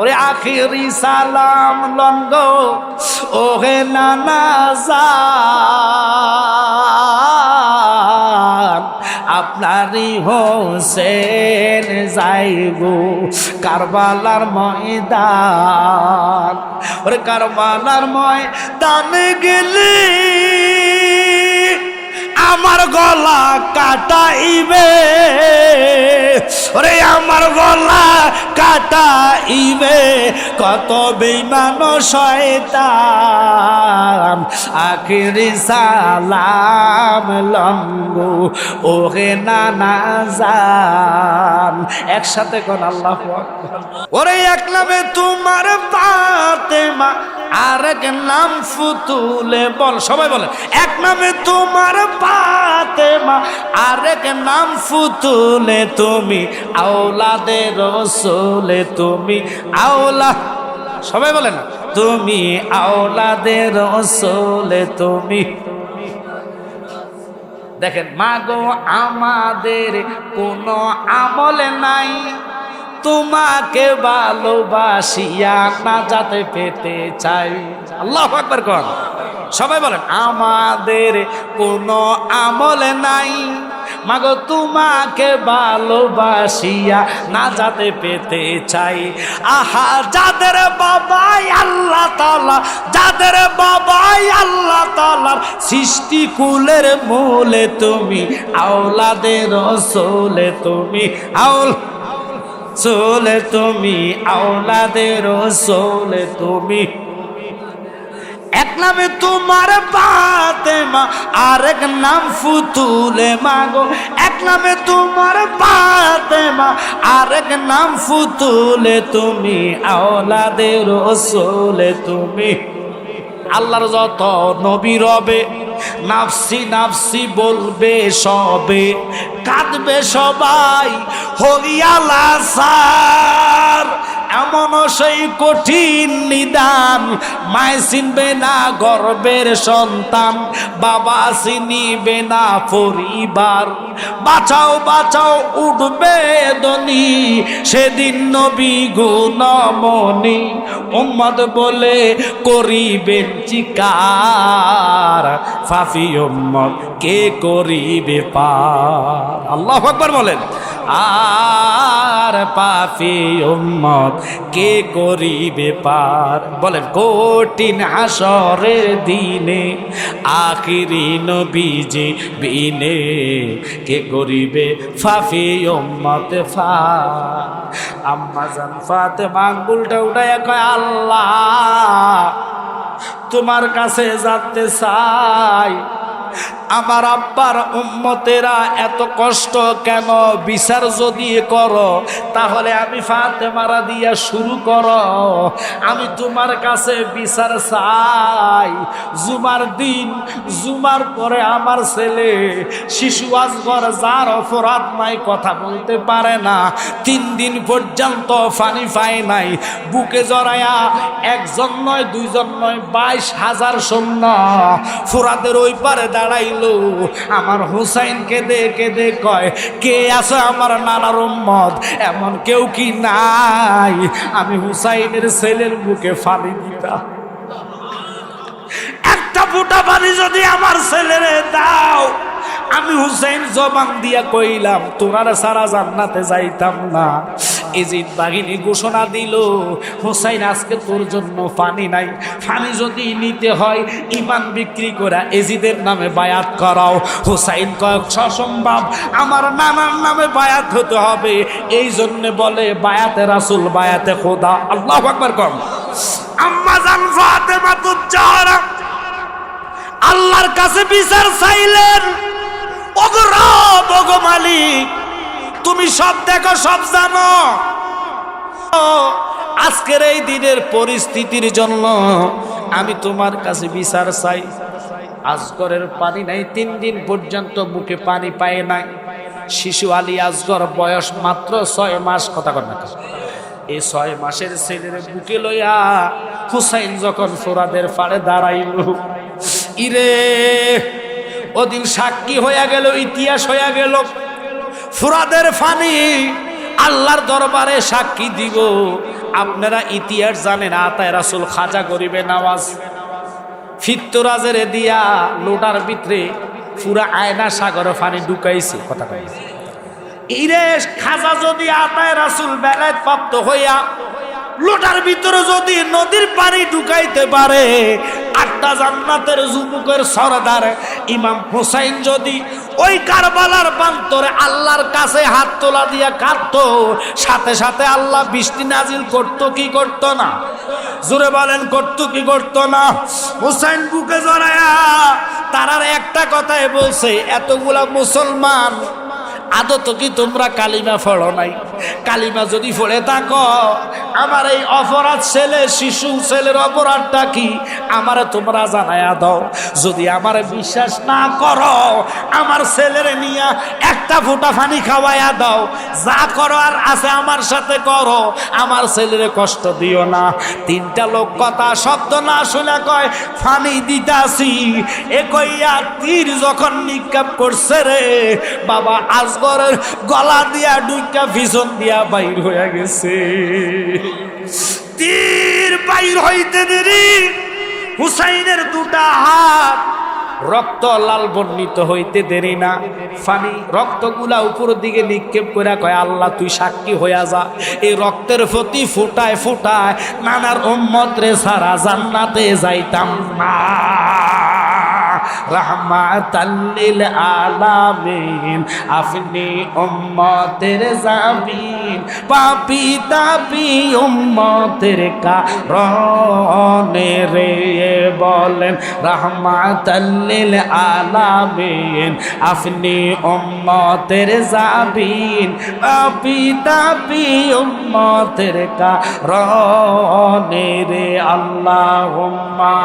ওরে আখিরি সালাম লঙ্গ, ওহে নানা আপনারই হোসেন যাইগো কারবালার ময়দান। ওরে কারবালার ময়দান গেলি আমার গলা কাটাইবে। ওরে আমার গলা কাটাইবে, কত বেমান শয়তান। আখিরি সালাম লঙ্গু ওহে নানা জান। একসাথে কোন আল্লাহ ওরে এক নামে তোমার পাতেমা আরেক নাম ফুতুলে। বল, সবাই বলে এক নামে তোমার পাতেমা আরেক নাম ফুতুলে তুমি, আওলাদে রসুলে তুমি, আওলা, সবাই বলে না, তুমি আওলাদে রসুলে তুমি। দেখেন, মাগো আমাদের কোনো আমলে নাই, তোমাকে ভালোবাসিয়া না যাতে পেতে চাই। আল্লাহ একবার কর সবাই বলেন। আমাদের কোনো আমলে নাই। মাগো, তোমাকে ভালোবাসিয়া না যাতে পেতে চাই। আহা, যাদের বাবাই আল্লাহ তালা যাদের বাবাই আল্লাহ তালার সৃষ্টি কুলের মূলে তুমি, আওলাদের সোলে তুমি আউল সোলে তুমি, আওলাদের সোলে তুমি। এক নামে তোমার পাতেমা আরেক নাম ফুতুলে মাগো এক নামে তোমার পাতেমা আরেক নাম ফুতুলে, তুমি আওলাদের রসুলে, তুমি আল্লাহর যত নবী রবে, নাফসি নাফসি বলবে সবে, কাঁদবে সবাই, হরিয়ালা সার এমন সেই কঠিন নিদান। মায় চিনবে না গর্বের সন্তান, বাবা চিনিবে না পরিবার। বাঁচাও বাঁচাও, উঠবে দনি সেদিন নবী গুণমণি উম্মদ বলে করিবেন চিকার। ফাফি উম্মদ কে করিবে পার? আল্লাহ আকবার বলেন, আর পাফি উম্মত কে করিবে পার? বলেন, কঠিন হাসরের দিনে আখিরি নবীজি বিনে কে করিবে ফাফি উম্মত ফা আম্মা জান ফাতে আঙ্গুলটা উঠায় কয়, আল্লাহ, তোমার কাছে যাতে চাই। আমার আব্বার উম্মতেরা এত কষ্ট কেন? বিচার যদি করো, তাহলে আমি ফাতে মারা দিয়া শুরু করো। আমি তোমার কাছে বিচার চাই। জুমার দিন, জুমার পরে আমার ছেলে, শিশু আজগর, যার অপরাধ নাই, কথা বলতে পারে না। তিন দিন পর্যন্ত ফানি পায় নাই। বুকে জড়ায়া একজন নয়, দুইজন নয়, বাইশ হাজার সৈন্য ফোরাদের ওই পারে দাঁড়াইল। আমার হুসাইন কেঁদে কেঁদে কয়, কে আছে আমার নানার উম্মত? এমন কেউ কি নাই? আমি হুসাইনের ছেলের মুখে ফালি দিতাম। একটা ফুটা পানি যদি আমার ছেলেরে দাও, আমি হুসাইন জবান দিয়া কইলাম তোমার সারা জান্নাতে যাইতাম না। এজিদ বাহিনী ঘোষণা দিল, হোসাইন, আজকে তোর জন্য পানি নাই। পানি যদি নিতে হয়, ইমান বিক্রি করা এজিদের নামে বায়াত করাও। হোসাইন কয়েক সসম্ভব আমার নানার নামে বায়াত হতে হবে। এই জন্য বলে, বায়াতে রাসুল, বায়াতে খোদা। আল্লাহ আকবার কম। আম্মা ফাতেমা তুজ্জাহারা আল্লাহর কাছে বিচার চাইলেন। ওগো রব, ওগো মালিক তুমি সব দেখো, সব জানো। আজকের এই দিনের পরিস্থিতির জন্য আমি তোমার কাছে বিচার চাই। আজগরের পানি নাই, তিন দিন পর্যন্ত মুখে পানি পায় নাই। শিশু আলী আজগর বয়স মাত্র ছয় মাস, কথা না এই ছয় মাসের ছেলের বুকে লইয়া হুসাইন যখন ফোরাদের ফাড়ে দাঁড়াইল, ইরে, ওদিন সাক্ষী হইয়া গেল, ইতিহাস হইয়া গেল। ফুরাদের ফানি। আল্লাহর দরবারে সাক্ষী দিব। আপনারা ইতিহাস জানেন, আতায় রাসুল খাজা গরিবে নামাজ। ফিত্তরাজের দিয়া লোটার ভিতরে পুরা আয়না সাগরে পানি ঢুকাইছে। কথা কই ইরে, খাজা যদি আতায় রাসুল বেলায় প্রাপ্ত হইয়া লোটার ভিতরে যদি নদীর পানি ঢুকাইতে পারে, আটটা জান্নাতের যুবকের সরদার ইমাম হোসাইন যদি ওই কারবালার প্রান্তরে আল্লাহর কাছে হাত তোলা দিয়া কাঁদত। সাথে সাথে আল্লাহ বৃষ্টি নাজিল করতো, কি করতো না? জোরে বলেন, করতো, কি করতো না? হুসাইন বুকে জড়ায়া তারার একটা কথাই বলছে, এতগুলা মুসলমান আদত কি তোমরা কালিমা ফড়ো নাই? কালিমা যদি ফড়ে থাকো, আমার এই অপরাধ ছেলে, শিশু ছেলের অপরাধটা কি? আমারে তোমরা জানায়া দাও। যদি আমার বিশ্বাস না করো, আমার ছেলের নিয়ে একটা ফুটা ফানি খাওয়াইয়া দাও। যা করো আর আছে আমার সাথে করো। আমার ছেলের কষ্ট দিও না। তিনটা লোক কথা, শব্দ না শুনে কয় ফানি দিতাছি। এ কইয়া তীর যখন নিক্ষেপ করছে রে, বাবা আজগরের গলা দিয়া ডুইকা ভীষণ দিয়া বাইর হয়ে গেছে। তীর বাইর হইতে দেরি। হুসাইনের দুটা হাত রক্ত লাল বর্ণিত হইতে দেরি না। ফানি রক্তগুলা উপর দিকে নিক্ষেপ করে কয়, আল্লাহ, তুই সাক্ষী হইয়া যা। এই রক্তের প্রতি ফুটায় ফুটায় নানার উম্মত রে সারা জান্নাতে যাইতাম না। রহমাতাল্লিল আলামিন। আপনি উম্মতের জামিন, পাপি তাপি উম্মতের কারণে রে বলেন, রহমাতাল্লিল আলামিন। আপনি উম্মতের জামিন, পাপি তাপি উম্মতের কারণে রে, আল্লাহুম্মা।